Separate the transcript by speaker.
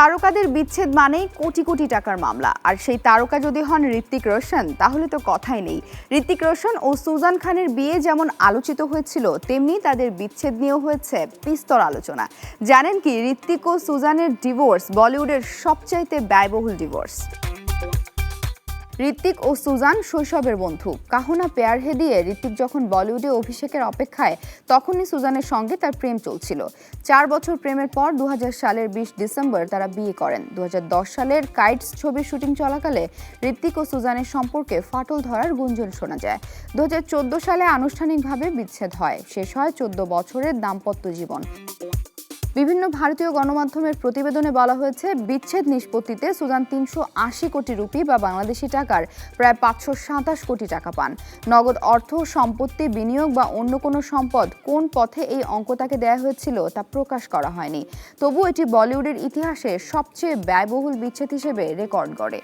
Speaker 1: তারকাদের বিচ্ছেদ মানেই কোটি কোটি টাকার মামলা। আর সেই তারকা যদি হন ঋত্বিক রোশন, তাহলে তো কথাই নেই। ঋত্বিক রোশন ও সুজান খানের বিয়ে যেমন আলোচিত হয়েছিল, তেমনি তাদের বিচ্ছেদ নিয়েও হয়েছে বিস্তর আলোচনা। জানেন কি, ঋত্বিক ও সুজানের ডিভোর্স বলিউডের সবচাইতে ব্যয়বহুল ডিভোর্স। ঋত্বিক ও সুজান শৈশবের বন্ধু। কাহনা পেয়ার হে দিয়ে ঋত্বিক যখন বলিউডে অভিষেকের অপেক্ষায়, তখনই সুজানের সঙ্গে তার প্রেম চলছিল। চার বছর প্রেমের পর দু হাজার সালের বিশ ডিসেম্বর তারা বিয়ে করেন। দু হাজার দশ সালের কাইটস ছবির শুটিং চলাকালে ঋত্বিক ও সুজানের সম্পর্কে ফাটল ধরার গুঞ্জন শোনা যায়। দু হাজার চোদ্দ সালে আনুষ্ঠানিকভাবে বিচ্ছেদ হয়। শেষ হয় চোদ্দ বছরের দাম্পত্য জীবন। বিভিন্ন ভারতীয় গণমাধ্যমের প্রতিবেদনে বলা হয়েছে, বিচ্ছেদ নিষ্পত্তিতে সুদান তিনশো আশি কোটি রুপি বা বাংলাদেশি টাকার প্রায় পাঁচশো সাতাশ কোটি টাকা পান। নগদ অর্থ, সম্পত্তি বিনিয়োগ বা অন্য কোনো সম্পদ কোন পথে এই অঙ্ক তাকে দেয়া হয়েছিল তা প্রকাশ করা হয়নি। তবু এটি বলিউডের ইতিহাসে সবচেয়ে ব্যয়বহুল বিচ্ছেদ হিসেবে রেকর্ড গড়ে।